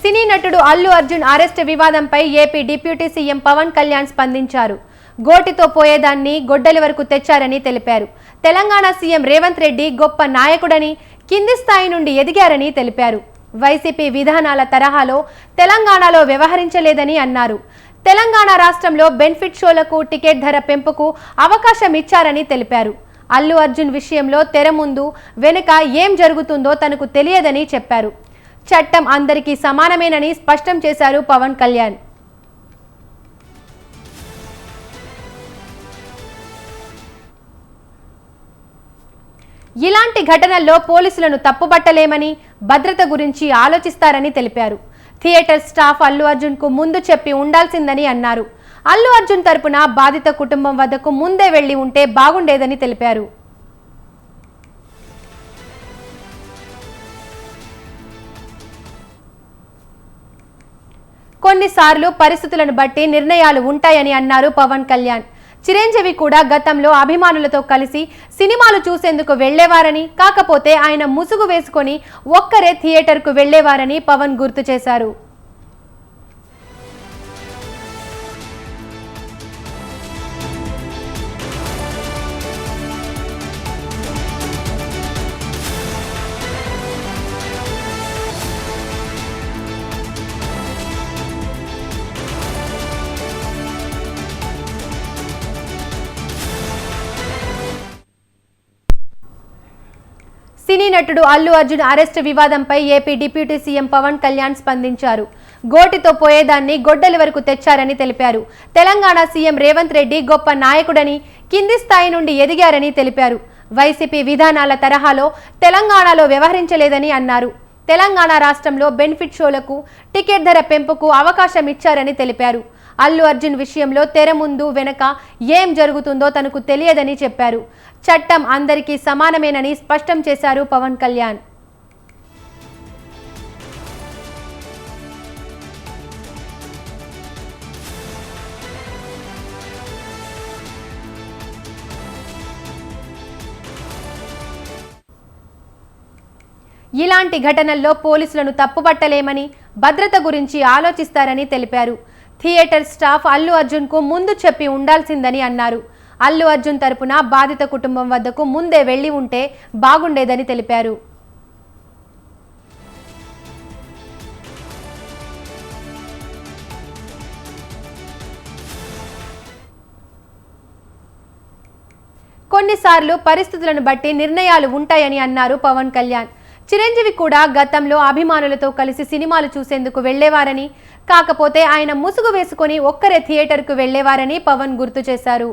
సినీ నటుడు అల్లు అర్జున్ అరెస్ట్ వివాదంపై AP deputy CM Pawan Kalyan స్పందించారు. గోటితో పోయేదాన్ని గొడ్డలి వరకు తెచ్చారని తెలిపారు. తెలంగాణ సీఎం రేవంత్ రెడ్డి గొప్ప నాయకుడని కింది స్థాయి నుండి ఎదిగారని తెలిపారు. వైసీపీ విధానాల తరహాలో తెలంగాణలో వ్యవహరించలేదని అన్నారు. తెలంగాణ రాష్ట్రంలో బెనిఫిట్ షోలకు టికెట్ ధర పెంపుకు అవకాశం ఇచ్చారని తెలిపారు. అల్లు అర్జున్ విషయంలో తెర ముందు వెనుక ఏం జరుగుతుందో తనకు తెలియదని చెప్పారు. చట్టం అందరికీ సమానమేనని స్పష్టం చేశారు పవన్ కళ్యాణ్. ఇలాంటి ఘటనల్లో పోలీసులను తప్పుబట్టలేమని భద్రత గురించి ఆలోచిస్తారని తెలిపారు. థియేటర్ స్టాఫ్ అల్లు అర్జున్కు ముందు చెప్పి ఉండాల్సిందని అన్నారు. అల్లు అర్జున్ తరపున బాధిత కుటుంబం వద్దకు ముందే వెళ్ళి ఉంటే బాగుండేదని తెలిపారు. కొన్నిసార్లు పరిస్థితులను బట్టి నిర్ణయాలు ఉంటాయని అన్నారు పవన్ కళ్యాణ్. చిరంజీవి కూడా గతంలో అభిమానులతో కలిసి సినిమాలు చూసేందుకు వెళ్ళేవారని కాకపోతే ఆయన ముసుగు వేసుకొని ఒక్కరే థియేటర్కు వెళ్ళేవారని పవన్ గుర్తు చేశారు. సినీ నటుడు అల్లు అర్జున్ అరెస్ట్ వివాదంపై AP deputy CM Pawan Kalyan స్పందించారు. గోటితో పోయేదాన్ని గొడ్డలి వరకు తెచ్చారని తెలిపారు. తెలంగాణ సీఎం రేవంత్ రెడ్డి గొప్ప నాయకుడని కింది స్థాయి నుండి ఎదిగారని తెలిపారు. వైసీపీ విధానాల తరహాలో తెలంగాణలో వ్యవహరించలేదని అన్నారు. తెలంగాణ రాష్ట్రంలో బెనిఫిట్ షోలకు టికెట్ ధర పెంపుకు అవకాశం ఇచ్చారని తెలిపారు. అల్లు అర్జున్ విషయంలో తెర ముందు వెనక ఏం జరుగుతుందో తనకు తెలియదని చెప్పారు. చట్టం అందరికీ సమానమేనని స్పష్టం చేశారు పవన్ కళ్యాణ్. ఇలాంటి ఘటనల్లో పోలీసులను తప్పుపట్టలేమని భద్రత గురించి ఆలోచిస్తారని తెలిపారు. థియేటర్ స్టాఫ్ అల్లు అర్జున్కు ముందు చెప్పి ఉండాల్సిందని అన్నారు. అల్లు అర్జున్ తరపున బాధిత కుటుంబం వద్దకు ముందే వెళ్ళి ఉంటే బాగుండేదని తెలిపారు. కొన్నిసార్లు పరిస్థితులను బట్టి నిర్ణయాలు ఉంటాయని అన్నారు పవన్ కళ్యాణ్. చిరంజీవి కూడా గతంలో అభిమానులతో కలిసి సినిమాలు చూసేందుకు వెళ్ళేవారని కాకపోతే ఆయన ముసుగు వేసుకుని ఒక్కరే థియేటర్కు వెళ్ళేవారని పవన్ గుర్తు చేశారు.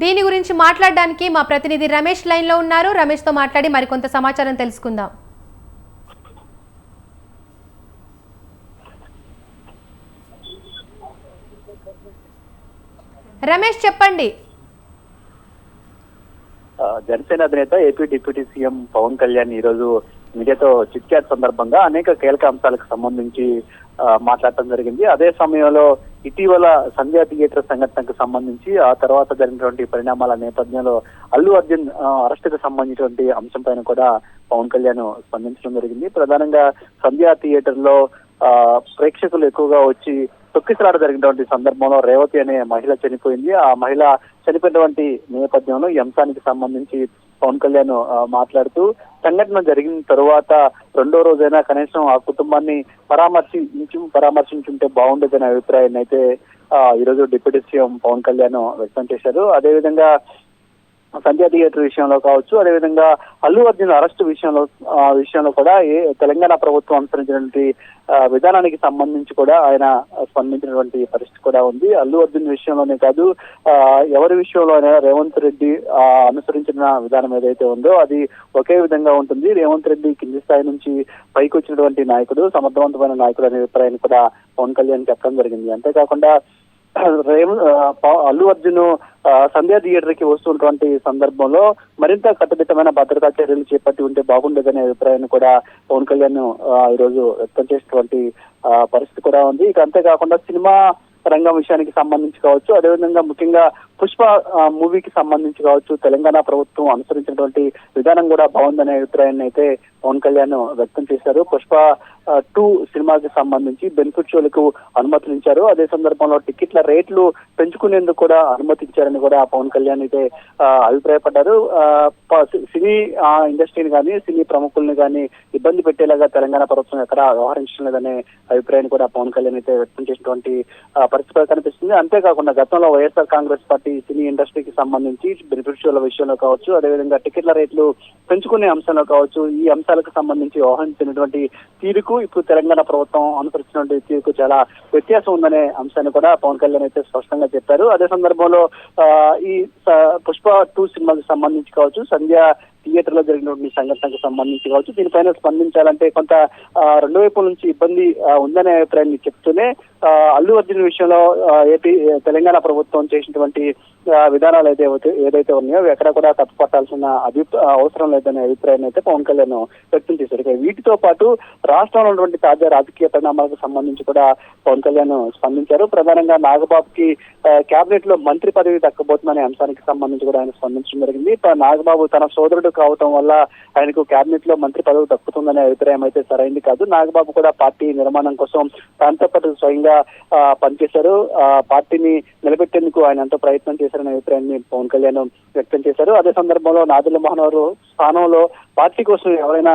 దీని గురించి మాట్లాడడానికి మా ప్రతినిధి రమేష్ లైన్లో ఉన్నారు. రమేష్తో మాట్లాడి మరికొంత సమాచారం తెలుసుకుందాం. రమేష్ చెప్పండి. జనసేన అధినేత AP deputy CM Pawan Kalyan ఈ రోజు మీడియాతో చిట్ చాట్ సందర్భంగా అనేక కీలక అంశాలకు సంబంధించి మాట్లాడటం జరిగింది. అదే సమయంలో ఇటీవల సంధ్యా థియేటర్ సంఘటనకు సంబంధించి ఆ తర్వాత జరిగినటువంటి పరిణామాల నేపథ్యంలో అల్లు అర్జున్ అరెస్టుకు సంబంధించినటువంటి అంశం పైన కూడా పవన్ కళ్యాణ్ స్పందించడం జరిగింది. ప్రధానంగా సంధ్యా థియేటర్లో ఆ, ప్రేక్షకులు ఎక్కువగా వచ్చి తొక్కిసలాట జరిగినటువంటి సందర్భంలో రేవతి అనే మహిళ చనిపోయింది. ఆ మహిళ చనిపోయినటువంటి నేపథ్యంలో ఈ అంశానికి సంబంధించి పవన్ కళ్యాణ్ మాట్లాడుతూ సంఘటన జరిగిన తరువాత రెండో రోజైనా కనీసం ఆ కుటుంబాన్ని పరామర్శించు పరామర్శించుంటే బాగుండేదనే అభిప్రాయాన్ని అయితే ఆ, రోజు డిప్యూటీ సీఎం పవన్ కళ్యాణ్ వ్యక్తం చేశారు. అదేవిధంగా సంధ్యా థియేటర్ విషయంలో కావచ్చు అదేవిధంగా అల్లు అర్జున్ అరెస్ట్ విషయంలో విషయంలో కూడా ఏ తెలంగాణ ప్రభుత్వం అనుసరించినటువంటి విధానానికి సంబంధించి కూడా ఆయన స్పందించినటువంటి పరిస్థితి కూడా ఉంది. అల్లు అర్జున్ విషయంలోనే కాదు ఎవరి విషయంలో అయినా రేవంత్ రెడ్డి అనుసరించిన విధానం ఏదైతే ఉందో అది ఒకే విధంగా ఉంటుంది. రేవంత్ రెడ్డి కింది స్థాయి నుంచి పైకి వచ్చినటువంటి నాయకుడు సమర్థవంతమైన నాయకుడు అనే అభిప్రాయాన్ని కూడా పవన్ కళ్యాణ్ చెప్పడం జరిగింది. అంతేకాకుండా అల్లు అర్జున్ ఆ, సంధ్యా థియేటర్కి వస్తున్నటువంటి సందర్భంలో మరింత కట్టుదిట్టమైన భద్రతా చర్యలు చేపట్టి ఉంటే బాగుండేదనే అభిప్రాయాన్ని కూడా పవన్ కళ్యాణ్ ఆ, రోజు వ్యక్తం చేసినటువంటి ఆ, పరిస్థితి కూడా ఉంది. ఇక అంతేకాకుండా సినిమా రంగం విషయానికి సంబంధించి కావచ్చు అదేవిధంగా ముఖ్యంగా పుష్ప మూవీకి సంబంధించి కావచ్చు తెలంగాణ ప్రభుత్వం అనుసరించినటువంటి విధానం కూడా బాగుందనే అభిప్రాయాన్ని అయితే పవన్ కళ్యాణ్ వ్యక్తం చేశారు. పుష్ప టూ సినిమాకి సంబంధించి బెనిఫిట్ షోలకు అనుమతించారు అదే సందర్భంలో టికెట్ల రేట్లు పెంచుకునేందుకు కూడా అనుమతించారని కూడా పవన్ కళ్యాణ్ అయితే ఆ, అభిప్రాయపడ్డారు. ఆ, ప- సి- సినీ ఆ, ఇండస్ట్రీని కానీ సినీ ప్రముఖుల్ని కానీ ఇబ్బంది పెట్టేలాగా తెలంగాణ ప్రభుత్వం ఎక్కడ వ్యవహరించడం లేదనే అభిప్రాయాన్ని కూడా పవన్ కళ్యాణ్ అయితే వ్యక్తం చేసినటువంటి ఆ, పరిస్థితి కనిపిస్తుంది. అంతేకాకుండా గతంలో వైఎస్ఆర్ కాంగ్రెస్ పార్టీ సినీ ఇండస్ట్రీకి సంబంధించి బెనిఫిట్ షోల విషయంలో కావచ్చు అదేవిధంగా టికెట్ల రేట్లు పెంచుకునే అంశంలో కావచ్చు ఈ అంశాలకు సంబంధించి వ్యవహరించినటువంటి తీరుకు ఇప్పుడు తెలంగాణ ప్రభుత్వం అనుసరించినటువంటి తీరుకు చాలా వ్యత్యాసం ఉందనే అంశాన్ని కూడా పవన్ కళ్యాణ్ అయితే స్పష్టంగా చెప్పారు. అదే సందర్భంలో ఆ, ఈ పుష్ప టూ సినిమాకి సంబంధించి కావచ్చు సంధ్య థియేటర్లో జరిగినటువంటి సంఘటనకు సంబంధించి కావచ్చు దీనిపైన స్పందించాలంటే కొంత రెండు వైపుల నుంచి ఇబ్బంది ఉందనే అభిప్రాయాన్ని చెప్తూనే అల్లు అర్జున్ విషయంలో ఏపీ తెలంగాణ ప్రభుత్వం చేసినటువంటి విధానాలు అయితే ఏదైతే ఉన్నాయో ఎక్కడ కూడా తప్పు పట్టాల్సిన అభి అవసరం లేదనే అభిప్రాయాన్ని అయితే పవన్ కళ్యాణ్ వ్యక్తం చేశారు. వీటితో పాటు రాష్ట్రంలో ఉన్నటువంటి తాజా రాజకీయ పరిణామాలకు సంబంధించి కూడా పవన్ కళ్యాణ్ స్పందించారు. ప్రధానంగా నాగబాబుకి కేబినెట్లో మంత్రి పదవి దక్కబోతుందనే అంశానికి సంబంధించి కూడా ఆయన స్పందించడం జరిగింది. నాగబాబు తన సోదరుడు కావటం వల్ల ఆయనకు కేబినెట్లో మంత్రి పదవి దక్కుతుందనే అభిప్రాయం అయితే సరైంది కాదు. నాగబాబు కూడా పార్టీ నిర్మాణం కోసం తనతో పాటు స్వయంగా ఆ, పనిచేశారు. పార్టీని నిలబెట్టేందుకు ఆయన ఎంతో ప్రయత్నం చేశారనే అభిప్రాయాన్ని పవన్ కళ్యాణ్ వ్యక్తం చేశారు. అదే సందర్భంలో నాదుల మోహన్ స్థానంలో పార్టీ కోసం ఎవరైనా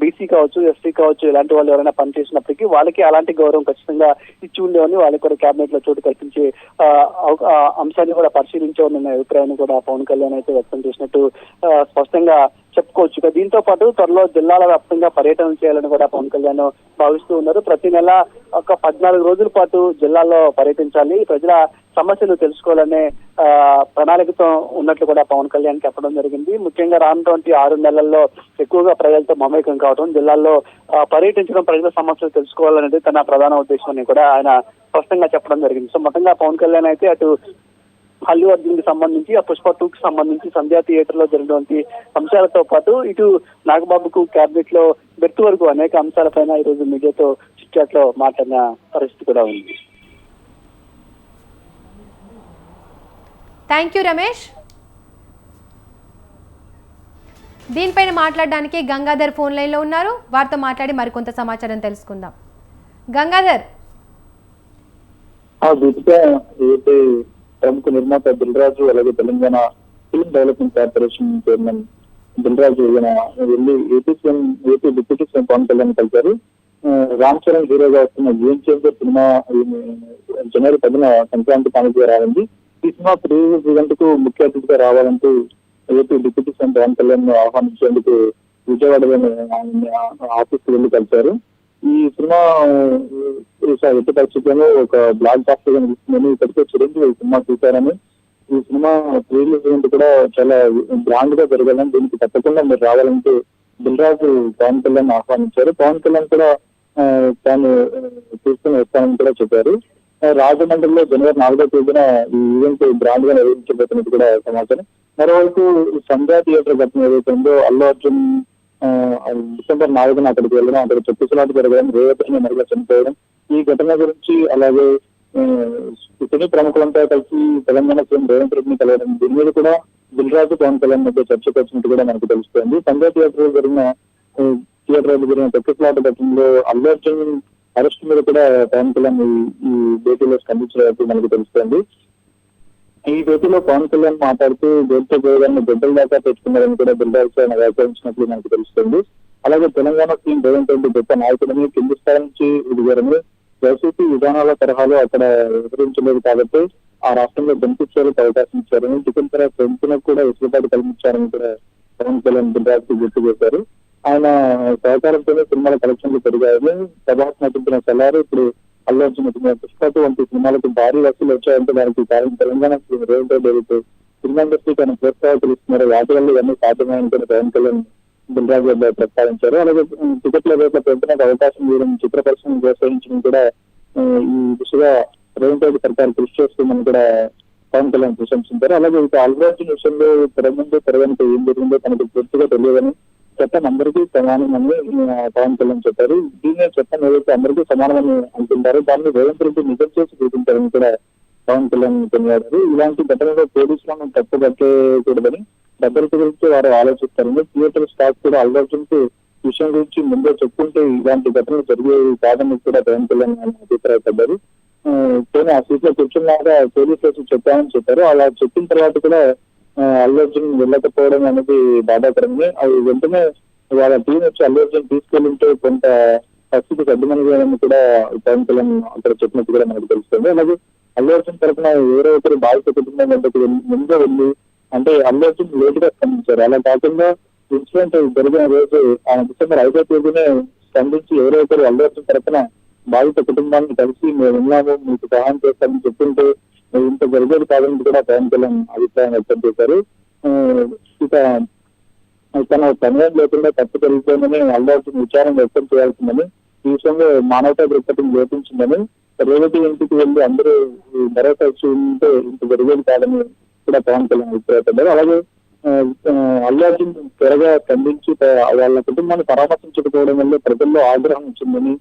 బీసీ కావచ్చు ఎస్సీ కావచ్చు ఇలాంటి వాళ్ళు ఎవరైనా పనిచేసినప్పటికీ వాళ్ళకి అలాంటి గౌరవం ఖచ్చితంగా ఇచ్చి ఉండేవని వాళ్ళకి కూడా కేబినెట్లో చోటు కల్పించే ఆ, అంశాన్ని కూడా పరిశీలించేవన్న అభిప్రాయాన్ని కూడా పవన్ కళ్యాణ్ అయితే వ్యక్తం చేసినట్టు స్పష్టంగా చెప్పుకోవచ్చు ఇక దీంతో పాటు త్వరలో జిల్లాల వ్యాప్తంగా పర్యటన చేయాలని కూడా పవన్ కళ్యాణ్ భావిస్తూ ఉన్నారు. ప్రతి నెల ఒక పద్నాలుగు రోజుల పాటు జిల్లాల్లో పర్యటించాలి. ప్రజల సమస్యలు తెలుసుకోవాలనే ఆ, ప్రణాళికతో ఉన్నట్లు కూడా పవన్ కళ్యాణ్ చెప్పడం జరిగింది. ముఖ్యంగా రానుటువంటి ఆరు నెలల్లో ఎక్కువగా ప్రజలతో మమేకం కావడం జిల్లాల్లో పర్యటించడం ప్రజల సమస్యలు తెలుసుకోవాలనేది తన ప్రధాన ఉద్దేశం అని కూడా ఆయన స్పష్టంగా చెప్పడం జరిగింది. సో మొత్తంగా పవన్ కళ్యాణ్ అయితే అటు అల్లు అర్జున్కి సంబంధించి ఆ పుష్ప టూ కి సంబంధించి సంధ్యా థియేటర్లో జరిగినటువంటి అంశాలతో పాటు ఇటు నాగబాబుకు క్యాబినెట్లో బెర్త్ వరకు అనేక అంశాలపైన ఈ రోజు మీడియాతో చిట్చాట్లో మాట్లాడిన పరిస్థితి కూడా ఉంది. థ్యాంక్ యూ రమేష్ దీనిపైన మాట్లాడడానికి గంగాధర్ ఫోన్ లైన్లో ఉన్నారు. వారితో మాట్లాడి మరికొంత సమాచారం తెలుసుకుందాం. గంగాధర్. ప్రముఖ నిర్మాత దిల్రాజు అలాగే Telangana film development corporation chairman Dil Raju ఈయన వెళ్ళి AP CM AP deputy CM Pawan Kalyan కలిశారు. రామ్ చరణ్ హీరోగా వస్తున్న గేమ్ చేంజర్ సినిమా జనవరి పదిన సంక్రాంతి కానుకగా రానుంది. ఈ సినిమా ప్రీ ఈవెంట్కు ముఖ్య అతిథిగా రావాలంటూ AP deputy CM Pawan Kalyan ఆహ్వానించేందుకు విజయవాడలోని ఆయన ఆఫీస్ వెళ్ళి కలిశారు. ఈ సినిమా ఎట్టి పరిస్థితుల్లో ఒక బ్లాక్ బాస్టర్ కనిపిస్తుందని ఇప్పటికే చిరంజీవి ఈ సినిమా చూశారని. ఈ సినిమా రిలీజ్ ఈవెంట్ కూడా చాలా గ్రాండ్గా జరగాలని దీనికి తప్పకుండా మీరు రావాలంటే దిల్రాజు పవన్ కళ్యాణ్ ఆహ్వానించారు. పవన్ కళ్యాణ్ కూడా తాను తీసుకుని వస్తానని కూడా చెప్పారు. రాజమండ్రిలో జనవరి నాలుగో తేదీన ఈ ఈవెంట్ గ్రాండ్గా నిర్వహించబోతున్నట్టు కూడా సమాచారం. మరోవైపు సంధ్యా థియేటర్ ఘటన ఏదైతే ఉందో అల్లు అర్జున్ డిసెంబర్ నాలుగున అక్కడికి వెళ్ళడం అక్కడ చుట్టుసలాట జరగడం రేవతిని అనే మహిళ చనిపోవడం ఈ ఘటన గురించి అలాగే సినీ ప్రముఖులంతా కలిసి తెలంగాణ సీఎం రేవంత్ రెడ్డిని కలవడం దీని మీద కూడా దిల్రాజు పవన్ కళ్యాణ్ మధ్య చర్చకు వచ్చినట్టు కూడా మనకు తెలుస్తుంది. సంజయ్ థియేటర్లో జరిగిన థియేటర్లో జరిగిన చుట్టుసలాట ఘటనలో అల్లు అర్జున్ అరెస్ట్ మీద కూడా పవన్ కళ్యాణ్ ఈ- భేటీలో స్పందించినట్టు మనకు తెలుస్తుంది. ఈ భేటీలో పవన్ కళ్యాణ్ మాట్లాడుతూ గోడ్తో గోదాన్ని బిడ్డల దాకా తెచ్చుకున్నారని కూడా బిల్డర్స్ ఆయన వ్యాఖ్యానించినట్లు మనకు తెలుస్తుంది. అలాగే తెలంగాణ సీఎం రేవంత్ రెడ్డి గొప్ప నాయకుడిని కింది స్థాయి నుంచి ఎదిగారని వైసీపీ విధానాల తరహాలో అక్కడ వివరించలేదు కాబట్టి ఆ రాష్ట్రంలో బెనిఫిట్ అవకాశం ఇచ్చారని టికెట్ ధర పెంపునకు కూడా వెసులుబాటు కల్పించారని కూడా పవన్ కళ్యాణ్ దిల్రాజు గుర్తు చేశారు. ఆయన సహకారంతోనే సినిమాల కలెక్షన్లు పెరిగాయని ప్రభాస్ నటించిన సలారు ఇప్పుడు అల్లర్జున అర్జున్ వంటి సినిమాలకు భారీ వసూలు వచ్చాయంటే దానికి కారణం Telangana CM Revanth Reddy film industry తన ఆయన ప్రోత్సాహకులు ఇస్తున్నారు. వాటి వల్ల ఇవన్నీ సాధ్యమని పవన్ కళ్యాణ్ దిల్రాజు గారు ప్రస్తావించారు. అలాగే టికెట్ల రేట్ల పెంపునకు అవకాశం ఇవ్వడం చిత్ర పరిశ్రమ ప్రోత్సహించడం కూడా ఈ దిశగా రేవంత్ రెడ్డి సర్కార్ కృషి చేస్తుందని కూడా పవన్ కళ్యాణ్ ప్రశంసించారు. అలాగే ఇక అల్రాజు విషయంలో తెర ముందు తెర వెనుక ఏం జరిగిందో తనకు పూర్తిగా తెలియదని చట్టం అందరికీ సమానమని పవన్ కళ్యాణ్ చెప్పారు. దీని చట్టం ఏదైతే అందరికీ సమానమని అంటుంటారో దాన్ని రేవంత్ రెడ్డి నిజం చేసి చూపించారని కూడా పవన్ కళ్యాణ్ కొనియాడారు. ఇలాంటి ఘటనలో పోలీసులను తప్పు పట్టకూడదని భద్రత గురించి వారు ఆలోచిస్తారని థియేటర్ స్టాఫ్ కూడా ఆలోచించి విషయం గురించి ముందే చెప్పుకుంటే ఇలాంటి ఘటనలు జరిగేవి కాదని కూడా పవన్ కళ్యాణ్ అభిప్రాయపడ్డారు. ఆ, ఆ సీట్లో కూర్చున్నాక పోలీసులు చెప్పామని చెప్పారు. అలా చెప్పిన తర్వాత కూడా అల్లు అర్జున్ వెళ్ళకపోవడం అనేది బాధాకరమే అది వెంటనే వాళ్ళ టీం వచ్చి అల్లు అర్జున్ తీసుకెళ్ళింటే కొంత పరిస్థితి సర్దుమనిగానని కూడా పవన్ కళ్యాణ్ అక్కడ చెప్పినట్టు కూడా మనకు తెలుస్తుంది. అలాగే అల్లు అర్జున్ తరఫున ఎవరో ఒకరు బాధిత కుటుంబం వద్దకు వెళ్ళి- ముందే వెళ్ళి అంటే అల్లు అర్జున్ లేట్గా స్పందించారు. అలా కాకుండా ఇన్సిడెంట్ జరిగిన రోజు ఆయన డిసెంబర్ ఐదో తేదీనే స్పందించి ఎవరో ఒకరు అల్లు అర్జున్ తరఫున బాధిత కుటుంబాన్ని కలిసి మేము ఉన్నాము మీకు సహాయం చేస్తామని చెప్తుంటే ఇంత జరిగేది కాదని కూడా పవన్ కళ్యాణ్ అభిప్రాయం వ్యక్తం చేశారు. ఆ, ఇక తన సమయం లేకుండా తప్పు జరుగుతుందని అల్లాల్సిన విచారం వ్యక్తం చేయాల్సిందని ఈ విషయంలో మానవతా దృక్పథం లోపించిందని రేవతి ఇంటికి వెళ్ళి అందరూ భరోసా ఉంటే ఇంత జరిగేది కాదని కూడా పవన్ కళ్యాణ్ అభిప్రాయపడ్డారు. అలాగే ఆ, అల్లు త్వరగా ఖండించి వాళ్ళ కుటుంబాన్ని పరామర్శించకపోవడం వల్ల ప్రజల్లో ఆగ్రహం వచ్చిందని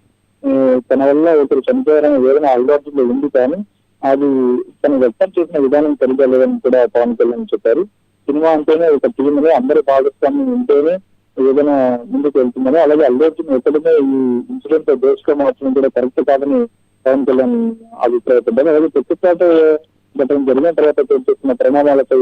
తన వల్ల ఒకరు చనిపోయారనే వేదన అల్లార్జున్లో ఉంది కానీ అది తను వ్యక్తం చేసిన విధానం తెలియలేదని కూడా పవన్ కళ్యాణ్ చెప్పారు. సినిమా అంటేనే ఒక టీమ్లో అందరి భాగస్వామ్యం ఉంటేనే ఏదైనా ముందుకు వెళ్తుందని అలాగే అల్లర్జున్ ఎక్కడనే ఈ ఇన్సిడెంట్ దోషగా మార్చడం కూడా కరెక్ట్ కాదని పవన్ కళ్యాణ్ అభిప్రాయపడ్డారు. అలాగే ప్రతిపాట ఘటన జరిగిన తర్వాత చోటు చేసుకున్న పరిణామాలపై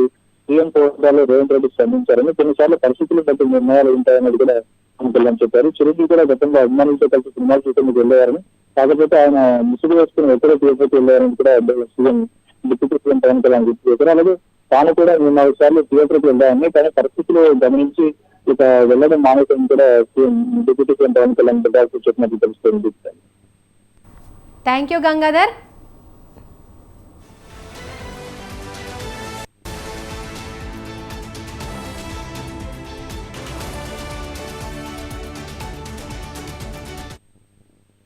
సీఎం హోదాలో రేవంత్ రెడ్డి స్పందించారని కొన్నిసార్లు పరిస్థితులు బట్టి నిర్ణయాలు ఉంటాయన్నది కూడా పవన్ కళ్యాణ్ చెప్పారు. చిరంజీవి కూడా గతంలో అభిమానులతో కలిసి సినిమాలు చూసేందుకు వెళ్ళేవారని కాకపోతే ఆయన ముసుగు వేసుకుని ఎక్కడో తిరుపతి వెళ్ళారని కూడా CM deputy CM Pawan Kalyan గుర్తు చేశారు అలాగే తాను కూడా మూడు నాలుగు సార్లు థియేటర్కి వెళ్ళాయని కానీ పరిస్థితులు గమనించి ఇక వెళ్ళడం మానేసని కూడా CM deputy CM Pawan Kalyan చెప్పినట్లు తెలుస్తుంది. Thank you Gangadhar